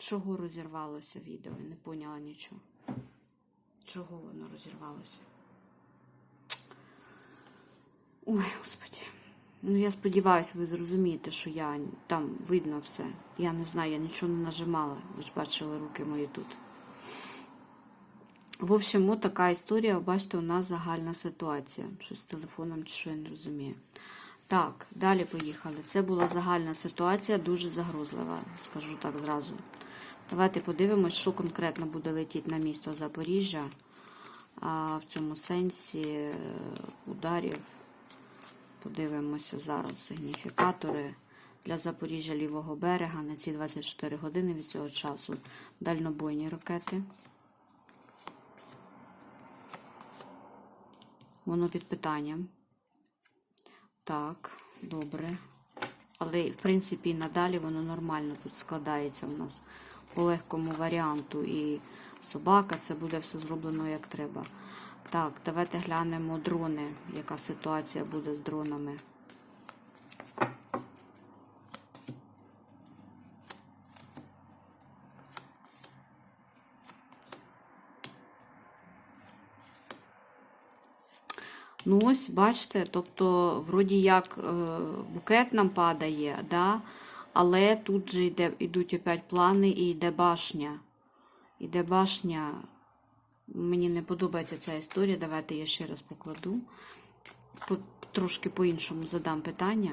Чого розірвалося відео? Я не поняла нічого. Чого воно розірвалося? Ой, господи. Ну, я сподіваюся, ви зрозумієте, що я там видно все. Я не знаю, я нічого не нажимала. Ви ж бачили руки мої тут. В общем, от така історія. Бачите, у нас загальна ситуація. Щось з телефоном чи що я не розумію. Так, далі поїхали. Це була загальна ситуація, дуже загрозлива, скажу так зразу. Давайте подивимось, що конкретно буде летіти на місто Запоріжжя. А в цьому сенсі е, ударів. Подивимося зараз сигніфікатори для Запоріжжя лівого берега на ці 24 години від цього часу. Дальнобойні ракети. Воно під питанням. Так, добре. Але, в принципі, надалі воно нормально тут складається у нас по легкому варіанту. І собака, це буде все зроблено як треба. Так, давайте глянемо дрони. Яка ситуація буде з дронами? Ну, ось, бачите, тобто, вроді як е, букет нам падає, да? Але тут же йде, йдуть опять плани і йде башня. Іде башня. Мені не подобається ця історія. Давайте я ще раз покладу. По, трошки по-іншому задам питання.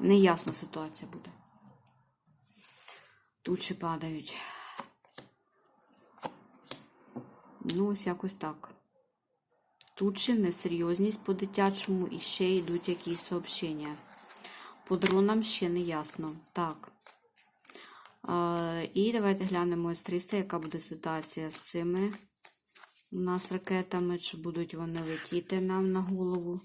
Неясна ситуація буде. Тучі падають. Ну, ось якось так. Тучі, несерйозність по дитячому і ще йдуть якісь сообщення. По дронам ще не ясно. Так. Е, і давайте глянемо С-300, яка буде ситуація з цими у нас ракетами. Чи будуть вони летіти нам на голову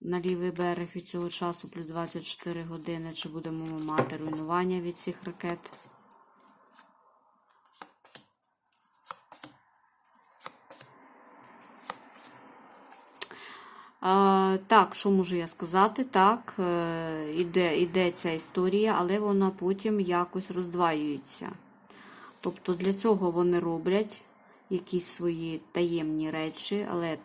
на лівий берег від цього часу, плюс 24 години, чи будемо мати руйнування від цих ракет. Так, що можу я сказати? Так, е, іде, іде ця історія, але вона потім якось роздваюється. Тобто для цього вони роблять якісь свої таємні речі, але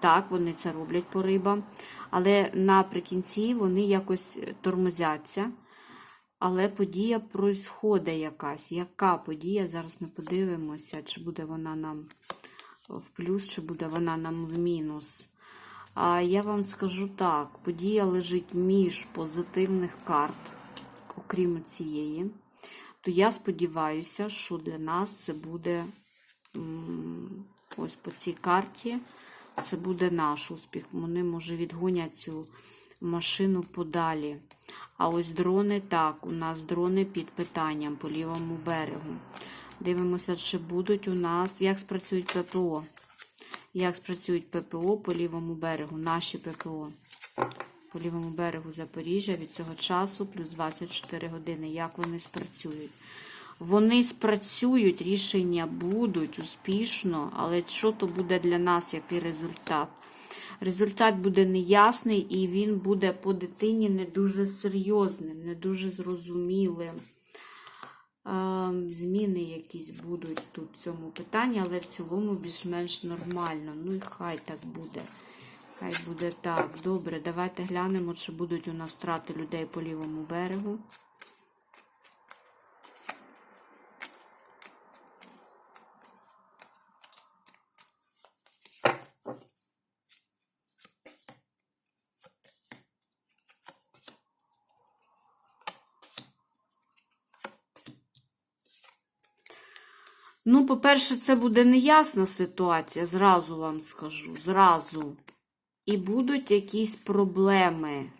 так, вони це роблять по рибам. Але наприкінці вони якось тормозяться. Але подія происходить якась. Яка подія? Зараз ми подивимося, чи буде вона нам в плюс, чи буде вона нам в мінус. А я вам скажу так: подія лежить між позитивних карт, окрім цієї. То я сподіваюся, що для нас це буде ось по цій карті. Це буде наш успіх. Вони, може, відгонять цю машину подалі. А ось дрони, так, у нас дрони під питанням по лівому берегу. Дивимося, чи будуть у нас, як спрацюють ППО. Як спрацюють ППО по лівому берегу, наші ППО. По лівому берегу Запоріжжя від цього часу плюс 24 години. Як вони спрацюють? Вони спрацюють, рішення будуть успішно, але що то буде для нас, який результат? Результат буде неясний і він буде по дитині не дуже серйозним, не дуже зрозумілим. Зміни якісь будуть тут в цьому питанні, але в цілому більш-менш нормально. Ну і хай так буде. Хай буде так. Добре, давайте глянемо, чи будуть у нас втрати людей по лівому берегу. Ну, по-перше, це буде неясна ситуація, зразу вам скажу, зразу. І будуть якісь проблеми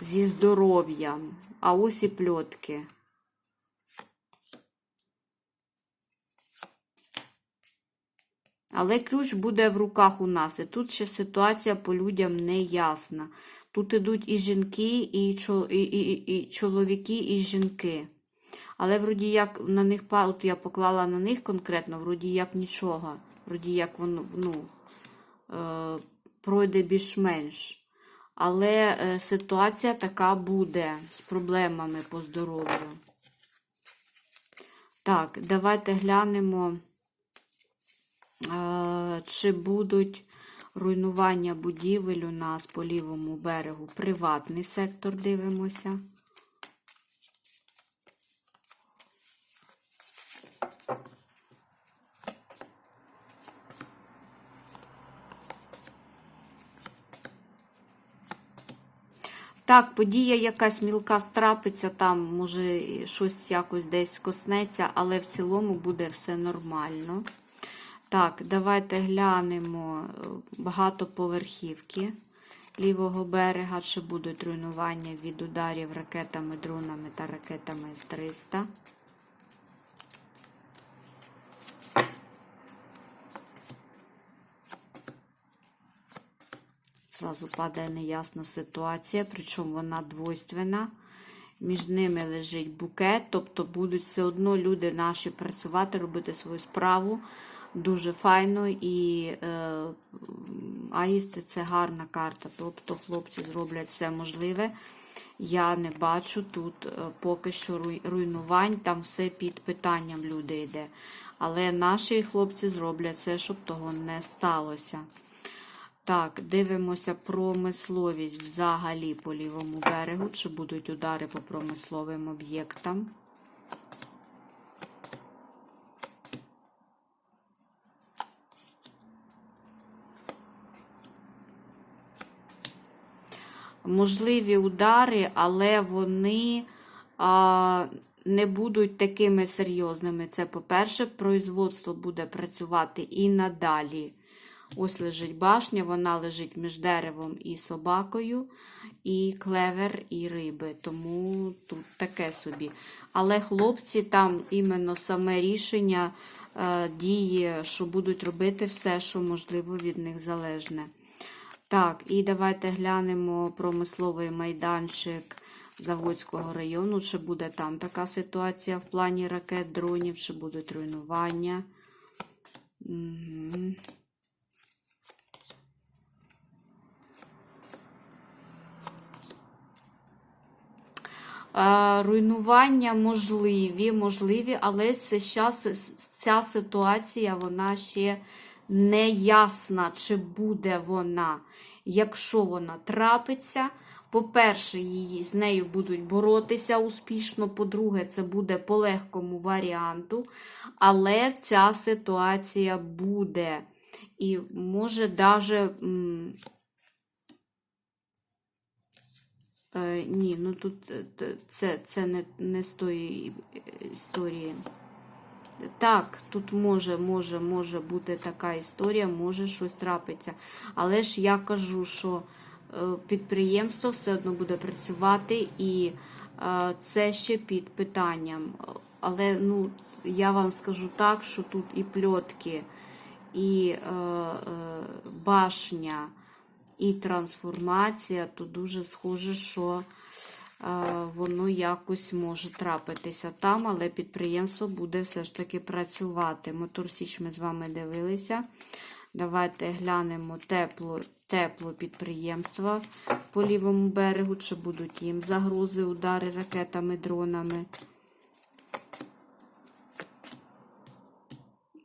зі здоров'ям. А ось і пльотки. Але ключ буде в руках у нас. І тут ще ситуація по людям не ясна. Тут ідуть і жінки, і, чол... і, і, і чоловіки, і жінки. Але вроді як на них от я поклала на них конкретно, вроді як нічого. Вроді як воно ну, е, пройде більш-менш. Але е, ситуація така буде з проблемами по здоров'ю. Так, давайте глянемо, е, чи будуть руйнування будівель у нас по лівому берегу. Приватний сектор дивимося. Так, подія якась мілка страпиться, там може щось якось десь коснеться, але в цілому буде все нормально. Так, давайте глянемо е, багатоповерхівки лівого берега, чи будуть руйнування від ударів ракетами, дронами та ракетами С-300. Зразу падає неясна ситуація, причому вона двойственна. Між ними лежить букет, тобто будуть все одно люди наші працювати, робити свою справу дуже файно. І е, Аїсти це гарна карта. Тобто хлопці зроблять все можливе. Я не бачу тут е, поки що руйнувань, там все під питанням люди йде. Але наші хлопці зроблять все, щоб того не сталося. Так, дивимося промисловість взагалі по лівому берегу. Чи будуть удари по промисловим об'єктам? Можливі удари, але вони а, не будуть такими серйозними. Це, по-перше, производство буде працювати і надалі. Ось лежить башня, вона лежить між деревом і собакою, і клевер, і риби. Тому тут таке собі. Але хлопці там іменно саме рішення е, діє, що будуть робити все, що можливо від них залежне. Так, і давайте глянемо промисловий майданчик Заводського району. Чи буде там така ситуація в плані ракет, дронів, чи будуть руйнування. Угу. Руйнування можливі, можливі, але це щас, ця ситуація вона ще не ясна, чи буде вона. Якщо вона трапиться, по-перше, її з нею будуть боротися успішно. По-друге, це буде по легкому варіанту, але ця ситуація буде. І може даже. м, Е, ні, ну тут е, це, це не, не з тої е, історії. Так, тут може, може, може бути така історія, може щось трапиться. Але ж я кажу, що е, підприємство все одно буде працювати, і це ще під питанням. Але ну, я вам скажу так, що тут і пльотки, і е, е, башня, і трансформація, то дуже схоже, що е, воно якось може трапитися там, але підприємство буде все ж таки працювати. Моторсіч ми з вами дивилися. Давайте глянемо тепло, тепло підприємства по лівому берегу, чи будуть їм загрози, удари ракетами, дронами.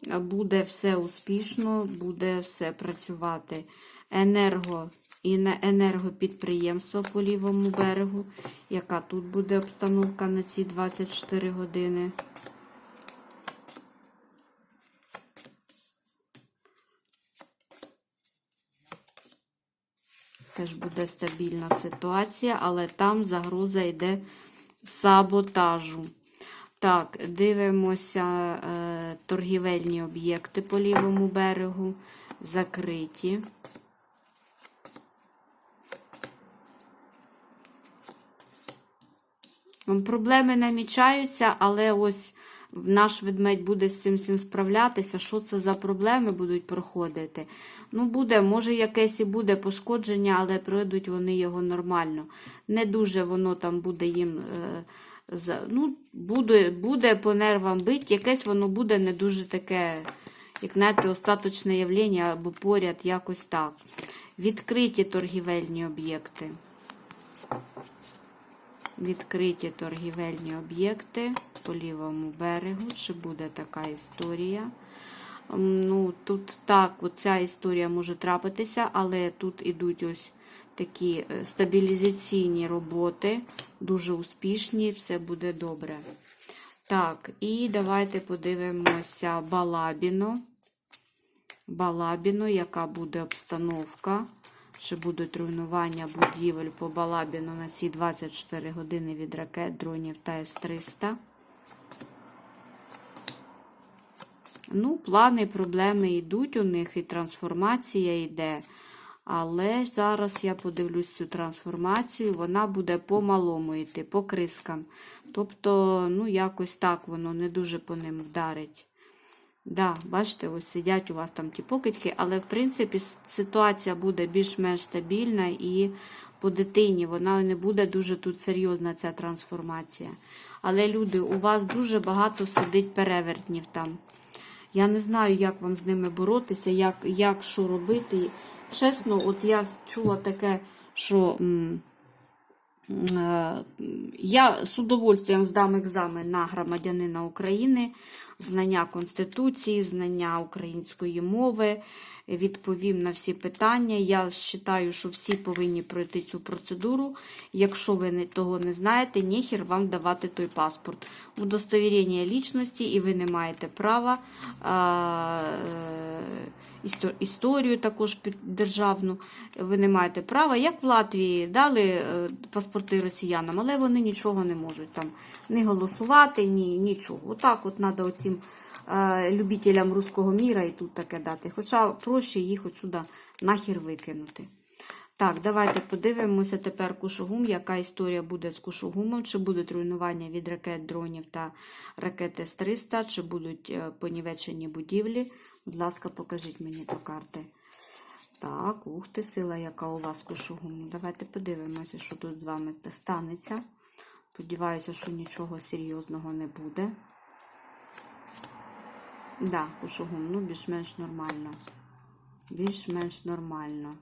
Буде все успішно, буде все працювати. Енерго і на енергопідприємство по лівому берегу. Яка тут буде обстановка на ці 24 години? Теж буде стабільна ситуація, але там загроза йде саботажу. Так, дивимося е, торгівельні об'єкти по лівому берегу, закриті. Проблеми намічаються, але ось наш ведмедь буде з цим всім справлятися, що це за проблеми будуть проходити. Ну, буде, може, якесь і буде пошкодження, але пройдуть вони його нормально. Не дуже воно там буде їм. Е, ну, буде, буде по нервам бить, якесь воно буде не дуже таке, як знаєте, остаточне явлення або поряд, якось так. Відкриті торгівельні об'єкти. Відкриті торгівельні об'єкти по лівому берегу. Чи буде така історія? Ну, тут так, оця історія може трапитися, але тут ідуть ось такі е, стабілізаційні роботи, дуже успішні, все буде добре. Так, і давайте подивимося Балабіно. Балабіно, яка буде обстановка. Чи будуть руйнування будівель по Балабіну на ці 24 години від ракет, дронів та С-300. Ну, плани, проблеми йдуть у них, і трансформація йде. Але зараз я подивлюсь цю трансформацію, вона буде по-малому йти, по крискам. Тобто, ну, якось так воно не дуже по ним вдарить. Да, бачите, ось сидять у вас там ті покидьки, але в принципі ситуація буде більш-менш стабільна і по дитині вона не буде дуже тут серйозна ця трансформація. Але люди, у вас дуже багато сидить перевертнів там. Я не знаю, як вам з ними боротися, як, як що робити. Чесно, от я чула таке, що м, м, е, я з удовольствием здам екзамен на громадянина України, знання Конституції, знання української мови, відповім на всі питання. Я вважаю, що всі повинні пройти цю процедуру. Якщо ви того не знаєте, ніхер вам давати той паспорт. Удостовірення лічності, і ви не маєте права. Е, історію також державну. Ви не маєте права. Як в Латвії дали е, паспорти росіянам, але вони нічого не можуть там не голосувати, ні нічого. Отак от треба оцим е, любителям руського міра і тут таке дати. Хоча проще їх отсюди нахер викинути. Так, давайте подивимося тепер Кушугум, яка історія буде з Кушугумом, чи будуть руйнування від ракет, дронів та ракет С-300, чи будуть е, понівечені будівлі. Будь ласка, покажіть мені до карти. Так, ух ти, сила, яка у вас Кушугуму. Давайте подивимося, що тут з вами станеться. Сподіваюся, що нічого серйозного не буде. Да, Кушугум, ну більш-менш нормально. Більш-менш нормально.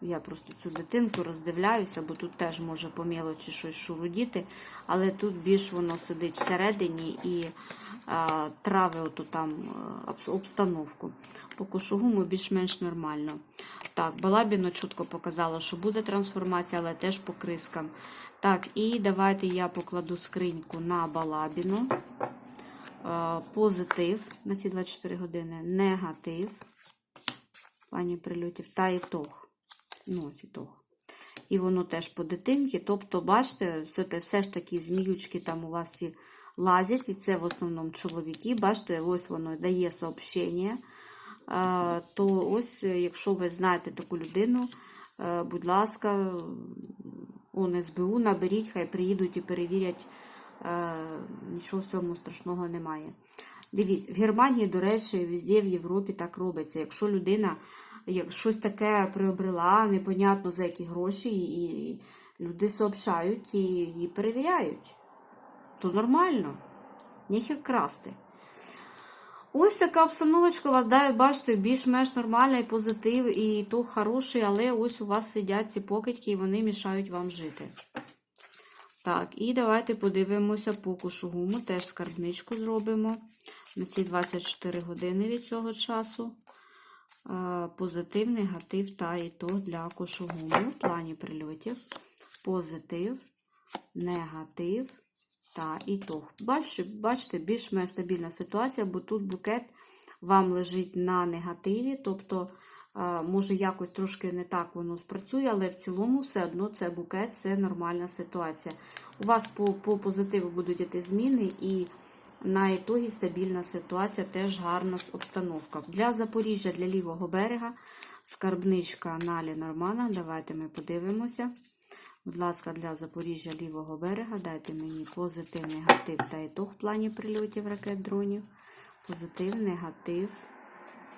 Я просто цю дитинку роздивляюся, бо тут теж може по мелочі щось шурудіти, але тут більш воно сидить всередині і а, трави оту там обстановку. По кошугуму більш-менш нормально. Так, Балабіно чітко показало, що буде трансформація, але теж по крискам. Так, і давайте я покладу скриньку на Балабіно. А, позитив на ці 24 години, негатив в плані прильотів та ітог. Ну, ось ітог. І воно теж по дитинки. Тобто, бачите, все, все ж таки зміючки там у вас ці лазять, і це в основному чоловіки. Бачите, ось воно дає сообщення. То ось, е, якщо ви знаєте таку людину, е, будь ласка, он СБУ наберіть, хай приїдуть і перевірять. Е, Нічого в цьому страшного немає. Дивіться, в Германії, до речі, везде в Європі так робиться. Якщо людина щось таке приобрела, непонятно за які гроші, і, люди сообщають і її перевіряють, то нормально. Ніхер красти. Ось така обстановочка вас, да, бачите, більш-менш нормальна і позитив, і то хороший, але ось у вас сидять ці покидьки, і вони мішають вам жити. Так, і давайте подивимося по кушугуму. Теж скарбничку зробимо на ці 24 години від цього часу. Е, Позитив, негатив та ітог для кошугуму в плані прильотів. Позитив, негатив та ітог. Бачите, бачите, більш-менш стабільна ситуація, бо тут букет вам лежить на негативі, тобто, може, якось трошки не так воно спрацює, але в цілому все одно це букет, це нормальна ситуація. У вас по, по позитиву будуть йти зміни і на ітогі стабільна ситуація, теж гарна обстановка. Для Запоріжжя, для лівого берега, скарбничка на Нормана. Давайте ми подивимося. Будь ласка, для Запоріжжя лівого берега дайте мені позитив, негатив та ітог в плані прильотів ракет дронів. Позитив, негатив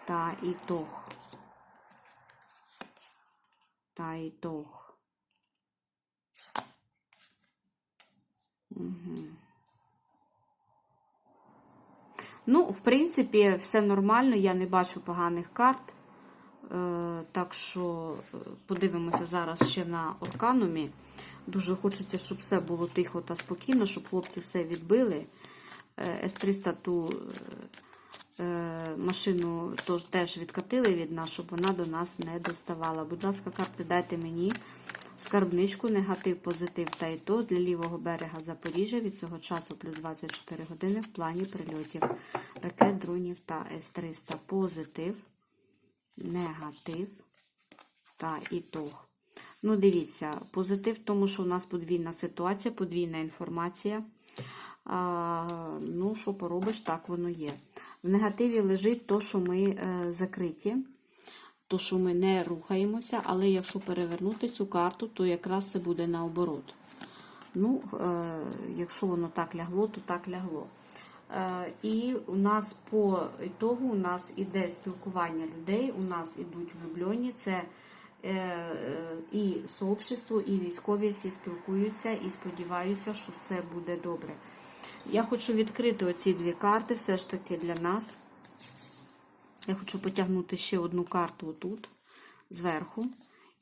та ітог. Та ітог. Угу. Ну, в принципі, все нормально, я не бачу поганих карт. Е, так що е, подивимося зараз ще на Орканумі. Дуже хочеться, щоб все було тихо та спокійно, щоб хлопці все відбили. Е, С-300 ту е, машину тож теж відкатили від нас, щоб вона до нас не доставала. Будь ласка, карти дайте мені скарбничку, негатив, позитив та і то для лівого берега Запоріжжя від цього часу плюс 24 години в плані прильотів ракет, дронів та С-300. Позитив, негатив та ітог. Ну, дивіться, позитив тому, що у нас подвійна ситуація, подвійна інформація. А, ну, що поробиш, так воно є. В негативі лежить то, що ми е, закриті, то, що ми не рухаємося, але якщо перевернути цю карту, то якраз це буде наоборот. Ну, е, якщо воно так лягло, то так лягло. Е, і у нас по ітогу у нас іде спілкування людей, у нас ідуть влюблені, це і сообщество, і військові всі спілкуються, і сподіваюся, що все буде добре. Я хочу відкрити оці дві карти, все ж таки для нас. Я хочу потягнути ще одну карту отут, зверху,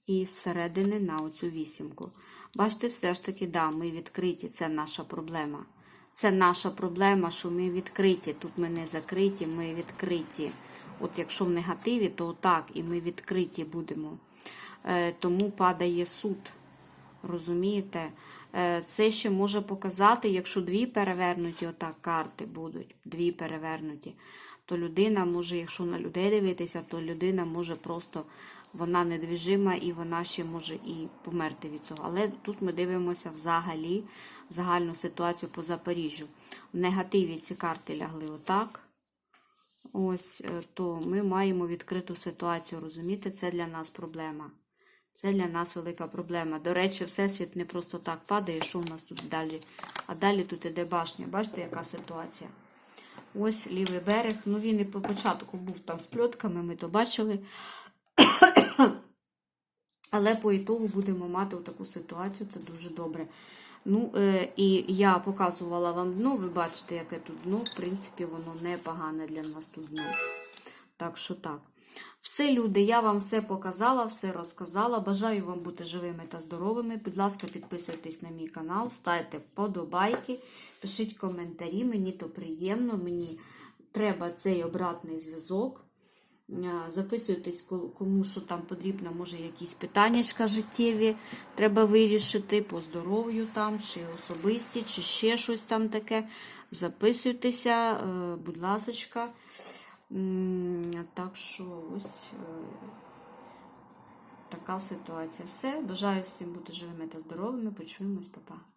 і зсередини на оцю вісімку. Бачите, все ж таки, да, ми відкриті, це наша проблема. Це наша проблема, що ми відкриті. Тут ми не закриті, ми відкриті. От якщо в негативі, то так, і ми відкриті будемо. Е, тому падає суд. Розумієте? Е, Це ще може показати, якщо дві перевернуті отак карти будуть, дві перевернуті, то людина може, якщо на людей дивитися, то людина може просто, вона недвіжима і вона ще може і померти від цього. Але тут ми дивимося взагалі загальну ситуацію по Запоріжжю. В негативі ці карти лягли отак. Ось, е, то ми маємо відкриту ситуацію, розумієте, це для нас проблема. Це для нас велика проблема. До речі, Всесвіт не просто так падає, що у нас тут далі. А далі тут іде башня. Бачите, яка ситуація? Ось лівий берег. Ну, він і по початку був там з пльотками, ми то бачили. Але по ітогу будемо мати таку ситуацію, це дуже добре. Ну, е, і я показувала вам дно, ви бачите, яке тут дно. В принципі, воно непогане для нас тут дно. Так що так. Все, люди, я вам все показала, все розказала. Бажаю вам бути живими та здоровими. Будь ласка, підписуйтесь на мій канал, ставте вподобайки, пишіть коментарі. Мені то приємно, мені треба цей обратний зв'язок. Е, Записуйтесь, кому що там потрібно, може якісь питаннячка життєві треба вирішити по здоров'ю там, чи особисті, чи ще щось там таке. Записуйтеся, е, будь ласочка. Так що ось е, така ситуація. Все. Бажаю всім бути живими та здоровими. Почуємось, па-па.